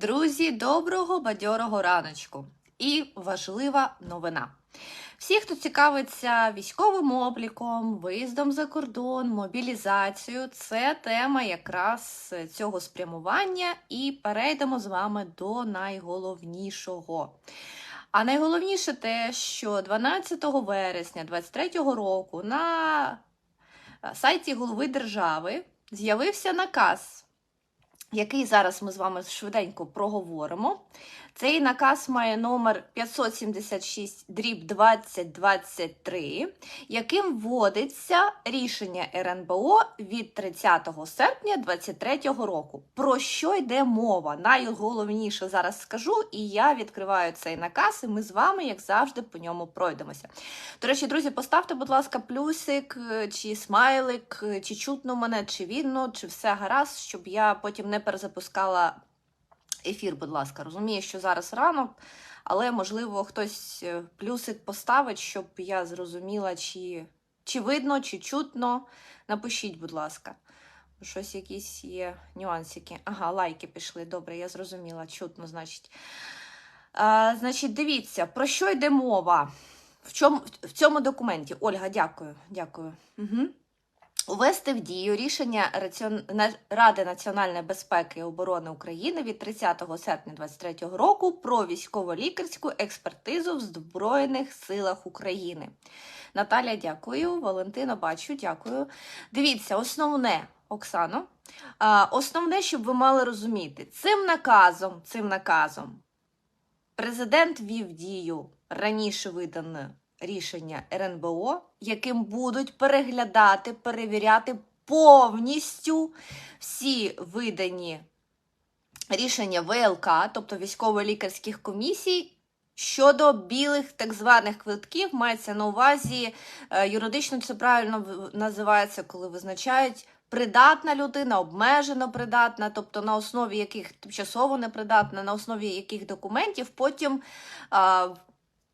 Друзі, доброго бадьорого раночку! І важлива новина. Всі, хто цікавиться військовим обліком, виїздом за кордон, мобілізацією, це тема якраз цього спрямування, і перейдемо з вами до найголовнішого. А найголовніше те, що 12 вересня 2023 року на сайті голови держави з'явився наказ який зараз ми з вами швиденько проговоримо. Цей наказ має номер 576 дріб 2023, яким вводиться рішення РНБО від 30 серпня 2023 року. Про що йде мова? Найголовніше зараз скажу, і я відкриваю цей наказ, і ми з вами, як завжди, по ньому пройдемося. До речі, друзі, поставте, будь ласка, плюсик, чи смайлик, чи чутно мене, чи видно, чи все гаразд, щоб я потім не перезапускала ефір, будь ласка. Розумію, що зараз ранок, але, можливо, хтось е, плюсик поставить, щоб я зрозуміла, чи, чи видно, чи чутно. Напишіть, будь ласка. Щось якісь є нюансики. Ага, лайки пішли. Добре, я зрозуміла. Чутно, значить. А, Значить, дивіться, про що йде мова? В чому, в цьому документі? Ольга, дякую. дякую. Угу. Увести в дію рішення Ради національної безпеки і оборони України від 30 серпня 2023 року про військово-лікарську експертизу в Збройних силах України. Наталя, дякую. Валентина, бачу, дякую. Дивіться, основне, Оксано, основне, щоб ви мали розуміти, цим наказом, цим наказом президент вів дію раніше видане рішення РНБО, яким будуть переглядати, перевіряти повністю всі видані рішення ВЛК, тобто військово-лікарських комісій. Щодо білих так званих квитків, мається на увазі е, юридично це правильно називається, коли визначають придатна людина, обмежено придатна, тобто на основі яких тимчасово непридатна, на основі яких документів потім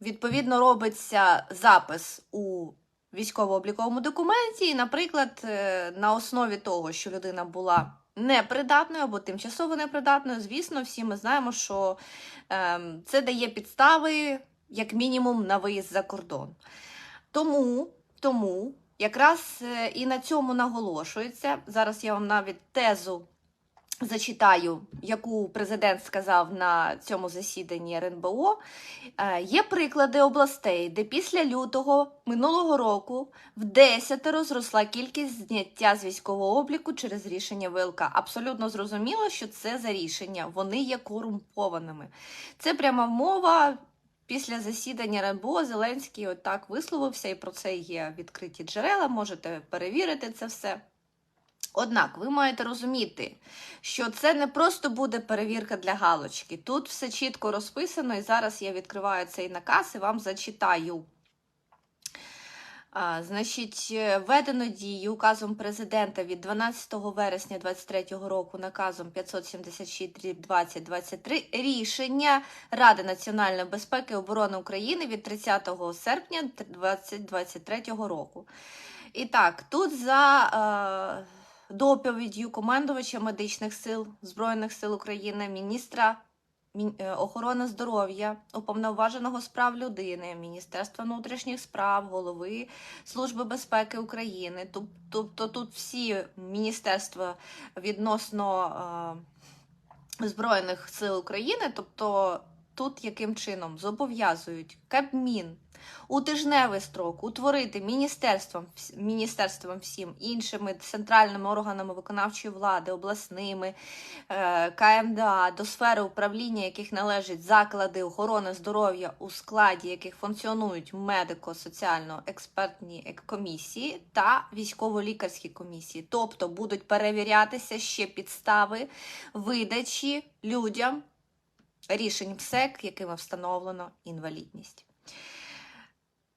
Відповідно, робиться запис у військово-обліковому документі, і, наприклад, е, на основі того, що людина була непридатною або тимчасово непридатною, звісно, всі ми знаємо, що ем, це дає підстави, як мінімум, на виїзд за кордон. Тому, Тому якраз е, і на цьому наголошується. Зараз я вам навіть тезу Зачитаю, яку президент сказав на цьому засіданні РНБО. Е, є приклади областей, де після лютого минулого року в десятеро зросла кількість зняття з військового обліку через рішення ВЛК. Абсолютно зрозуміло, що це за рішення. Вони є корумпованими. Це пряма мова. Після засідання РНБО Зеленський отак висловився, і про це є відкриті джерела. Можете перевірити це все. Однак ви маєте розуміти, що це не просто буде перевірка для галочки. Тут все чітко розписано, і зараз я відкриваю цей наказ і вам зачитаю. А, Значить, введено дію указом президента від 12 вересня 2023 року наказом 576 2023 рішення Ради національної безпеки і оборони України від 30 серпня 2023 року. І так, тут за. Доповіддю командувача медичних сил Збройних сил України, міністра е, охорони здоров'я, уповноваженого справ людини, Міністерства внутрішніх справ, голови Служби безпеки України. Тобто тут всі міністерства відносно е, Збройних сил України, тобто тут яким чином? Зобов'язують Кабмін у тижневий строк утворити міністерством міністерством всім іншими центральними органами виконавчої влади, обласними е, КМДА до сфери управління, яких належать заклади охорони здоров'я, у складі яких функціонують медико-соціально-експертні комісії та військово-лікарські комісії, тобто будуть перевірятися ще підстави видачі людям – рішень МСЕК, якими встановлено інвалідність.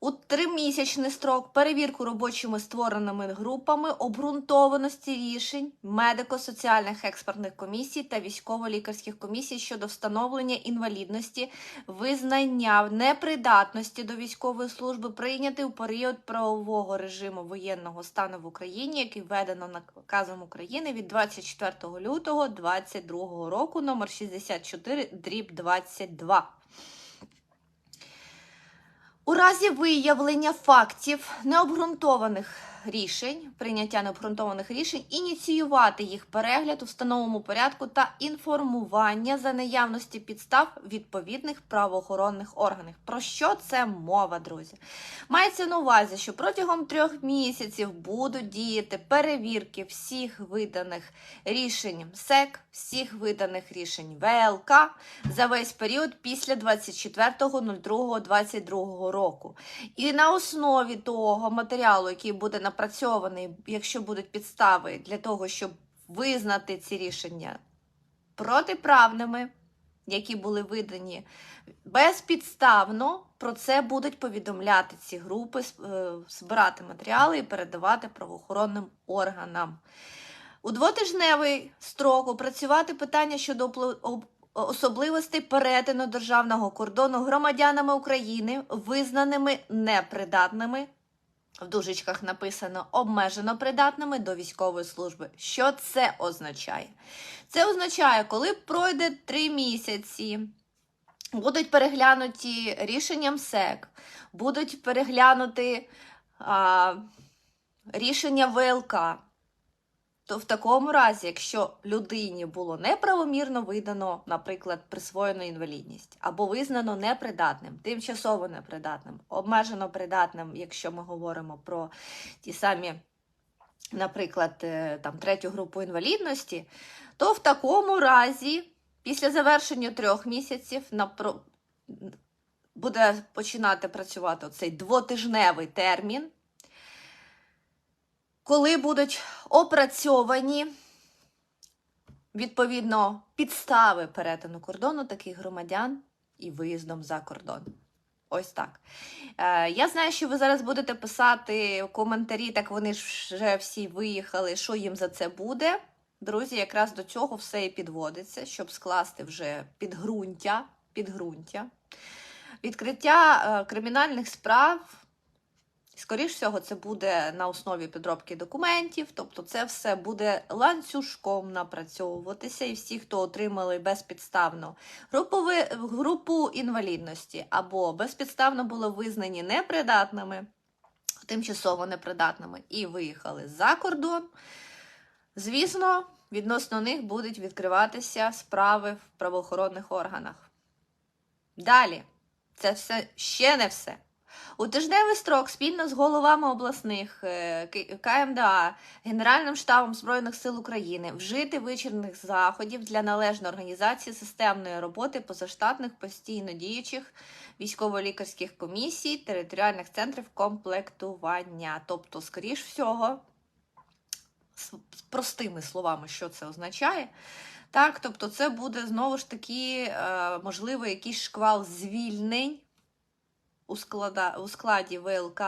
У тримісячний строк перевірку робочими створеними групами обґрунтованості рішень медико-соціальних експертних комісій та військово-лікарських комісій щодо встановлення інвалідності, визнання непридатності до військової служби прийняти у період правового режиму воєнного стану в Україні, який введено наказом України від 24 лютого 2022 року номер 64 дріб 22. У разі виявлення фактів необґрунтованих рішень, прийняття необґрунтованих рішень, ініціювати їх перегляд у встановленому порядку та інформування за наявності підстав відповідних правоохоронних органів. Про що це мова, друзі? Мається на увазі, що протягом трьох місяців будуть діяти перевірки всіх виданих рішень СЕК, всіх виданих рішень ВЛК за весь період після 24.02.22 року. І на основі того матеріалу, який буде напрацьований, якщо будуть підстави для того, щоб визнати ці рішення протиправними, які були видані безпідставно, про це будуть повідомляти ці групи, е, збирати матеріали і передавати правоохоронним органам. У двотижневий строк опрацювати питання щодо особливостей перетину державного кордону громадянами України, визнаними непридатними. В дужечках написано обмежено придатними до військової служби. Що це означає? Це означає, коли пройде три місяці, будуть переглянуті рішенням СЕК, будуть переглянути а, рішення ВЛК, то в такому разі, якщо людині було неправомірно видано, наприклад, присвоєно інвалідність, або визнано непридатним, тимчасово непридатним, обмежено придатним, якщо ми говоримо про ті самі, наприклад, е, там третю групу інвалідності, то в такому разі, після завершення трьох місяців, напро- буде починати працювати цей двотижневий термін коли будуть опрацьовані відповідно підстави перетину кордону таких громадян і виїздом за кордон. Ось так. Е, я знаю, що ви зараз будете писати коментарі, так вони ж вже всі виїхали, що їм за це буде. Друзі, якраз до цього все і підводиться, щоб скласти вже підґрунтя, підґрунтя. Відкриття е, кримінальних справ Скоріш всього, це буде на основі підробки документів, тобто це все буде ланцюжком напрацьовуватися, і всі, хто отримали безпідставно групови, групу інвалідності або безпідставно були визнані непридатними, тимчасово непридатними і виїхали за кордон, звісно, відносно них будуть відкриватися справи в правоохоронних органах. Далі, це все ще не все. У тижневий строк спільно з головами обласних е, КМДА, Генеральним штабом Збройних сил України вжити вичерпних заходів для належної організації системної роботи позаштатних постійно діючих військово-лікарських комісій, територіальних центрів комплектування. Тобто, скоріш всього, з з простими словами, що це означає. Так, тобто, це буде знову ж таки, е, можливо, якийсь шквал звільнень у, склада, у складі ВЛК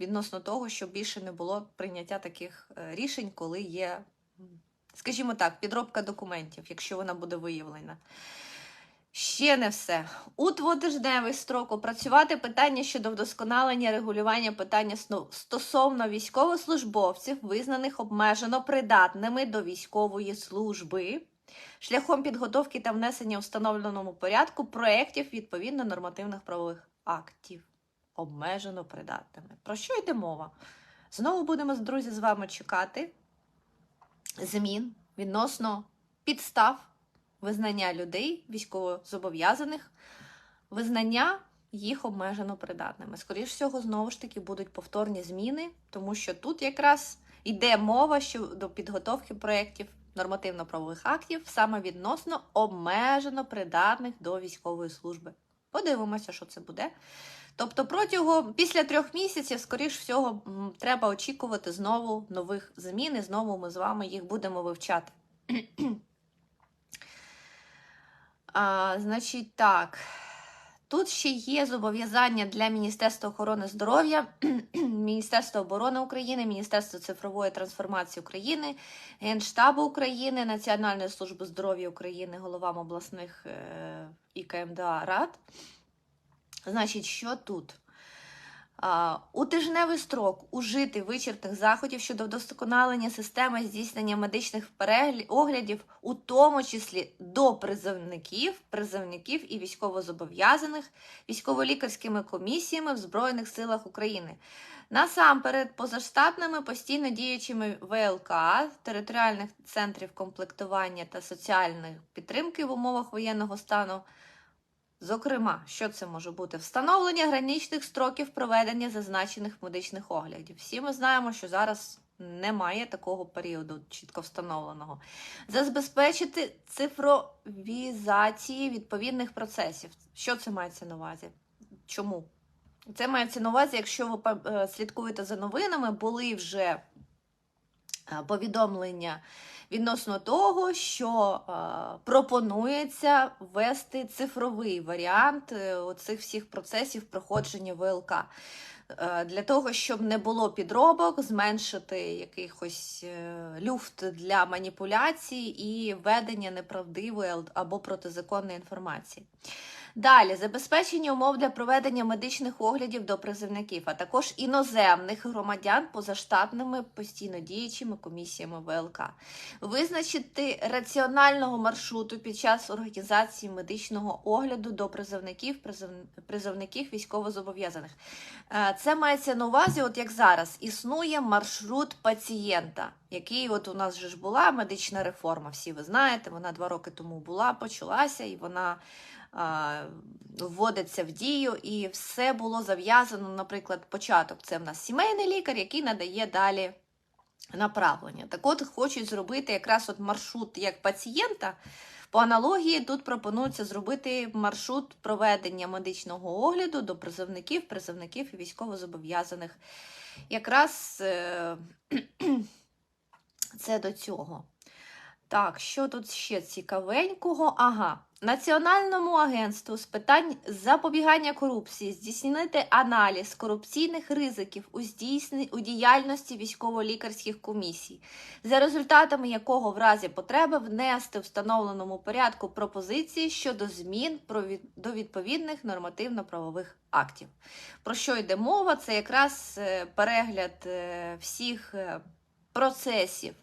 відносно того, щоб більше не було прийняття таких е, рішень, коли є, скажімо так, підробка документів, якщо вона буде виявлена. Ще не все. У двотижневий строк опрацювати питання щодо вдосконалення регулювання питання стосовно військовослужбовців, визнаних обмежено придатними до військової служби, шляхом підготовки та внесення у встановленому порядку проєктів відповідно нормативних правових актів, обмежено придатними. Про що йде мова? Знову будемо, друзі, з вами чекати змін відносно підстав визнання людей, військовозобов'язаних, визнання їх обмежено придатними. Скоріше всього, знову ж таки, будуть повторні зміни, тому що тут якраз йде мова щодо підготовки проєктів нормативно-правових актів саме відносно обмежено придатних до військової служби. Подивимося, що це буде. Тобто, протягом після трьох місяців, скоріш всього, треба очікувати знову нових змін, і знову ми з вами їх будемо вивчати. А, значить, так. Тут ще є зобов'язання для Міністерства охорони здоров'я, Міністерства оборони України, Міністерства цифрової трансформації України, Генштабу України, Національної служби здоров'я України, головам обласних е, і КМДА рад. Значить, що тут? У тижневий строк ужити вичерпних заходів щодо вдосконалення системи здійснення медичних оглядів, у тому числі до призовників, призовників і військовозобов'язаних військово-лікарськими комісіями в Збройних силах України. Насамперед, позаштатними постійно діючими ВЛК, територіальних центрів комплектування та соціальної підтримки в умовах воєнного стану. Зокрема, що це може бути? Встановлення граничних строків проведення зазначених медичних оглядів. Всі ми знаємо, що зараз немає такого періоду чітко встановленого. Забезпечити цифровізації відповідних процесів. Що це мається на увазі? Чому? Це мається на увазі, якщо ви е, слідкуєте за новинами, були вже повідомлення відносно того, що е, пропонується ввести цифровий варіант е, оцих всіх процесів проходження ВЛК. Е, Для того, щоб не було підробок, зменшити якийсь е, люфт для маніпуляцій і введення неправдивої або протизаконної інформації. Далі забезпечення умов для проведення медичних оглядів до призовників, а також іноземних громадян позаштатними постійно діючими комісіями ВЛК. Визначити раціонального маршруту під час організації медичного огляду до призовників, призовників військовозобов'язаних. Е, Це мається на увазі, от як зараз існує маршрут пацієнта, який от у нас же ж була медична реформа. Всі ви знаєте, вона два роки тому була, почалася, і вона вводиться в дію, і все було зав'язано. Наприклад, початок це в нас сімейний лікар, який надає далі направлення. Так от хочуть зробити якраз от маршрут як пацієнта. По аналогії тут пропонується зробити маршрут проведення медичного огляду до призовників, призовників і військовозобов'язаних. Якраз е, це до цього. Так, що тут ще цікавенького? Ага. Національному агентству з питань запобігання корупції здійснити аналіз корупційних ризиків у, здійсні... у діяльності військово-лікарських комісій, за результатами якого в разі потреби внести в встановленому порядку пропозиції щодо змін до відповідних нормативно-правових актів. Про що йде мова? Це якраз е, перегляд е, всіх е, процесів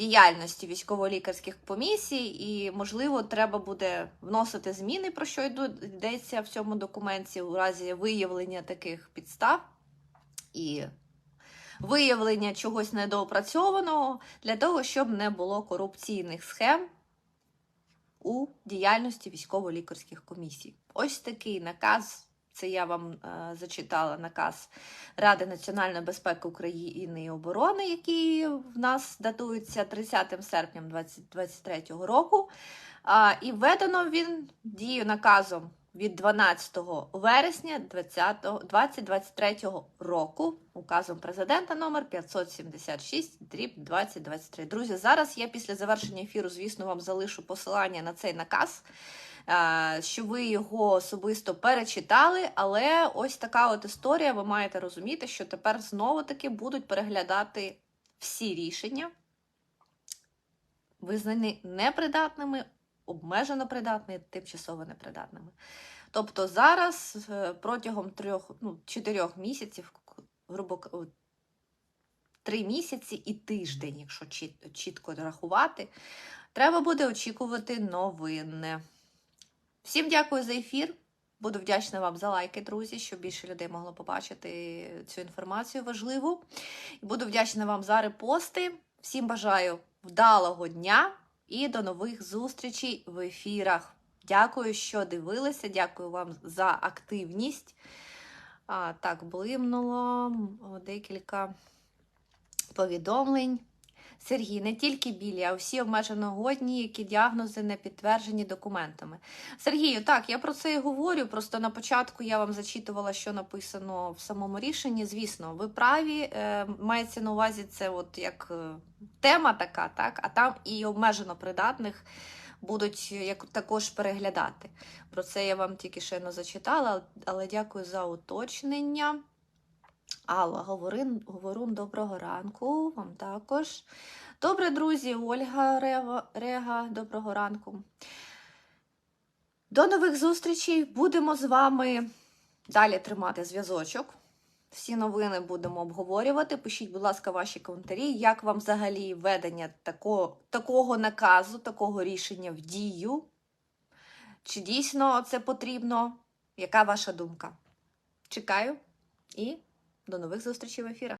діяльності військово-лікарських комісій, і, можливо, треба буде вносити зміни, про що йдеться в цьому документі, у разі виявлення таких підстав і виявлення чогось недоопрацьованого для того, щоб не було корупційних схем у діяльності військово-лікарських комісій. Ось такий наказ. Це я вам е, зачитала наказ Ради національної безпеки України і оборони, який в нас датується 30 серпня 2023 року. Е, і введено він дію наказом від 12 вересня 20 2023 року, указом президента номер 576 дріб 2023. Друзі, зараз я після завершення ефіру, звісно, вам залишу посилання на цей наказ. е, Щоб ви його особисто перечитали, але ось така от історія. Ви маєте розуміти, що тепер знову таки будуть переглядати всі рішення, визнані непридатними, обмежено придатними, тимчасово непридатними. Тобто зараз е, протягом трьох, ну, чотирьох місяців, грубо три місяці і тиждень, якщо чітко рахувати, треба буде очікувати новини. Всім дякую за ефір. Буду вдячна вам за лайки, друзі, щоб більше людей могло побачити цю інформацію важливу. Буду вдячна вам за репости. Всім бажаю вдалого дня і до нових зустрічей в ефірах. Дякую, що дивилися. Дякую вам за активність. А, так, блимнуло декілька повідомлень. Сергій, не тільки білі, а всі обмежено годні, які діагнози не підтверджені документами. Сергію, так, я про це і говорю. Просто на початку я вам зачитувала, що написано в самому рішенні. Звісно, ви праві. Е, мається на увазі це, от як е, тема така, так, а там і обмежено придатних будуть як також переглядати. Про це я вам тільки ще зачитала, але дякую за уточнення. Алла, говорин, говорун, доброго ранку. Вам також. Добре, друзі, Ольга Рева, Рега, доброго ранку. До нових зустрічей. Будемо з вами далі тримати зв'язочок. Всі новини будемо обговорювати. Пишіть, будь ласка, ваші коментарі, як вам взагалі введення такого, такого наказу, такого рішення в дію. Чи дійсно це потрібно? Яка ваша думка? Чекаю і до нових зустрічей в ефірах.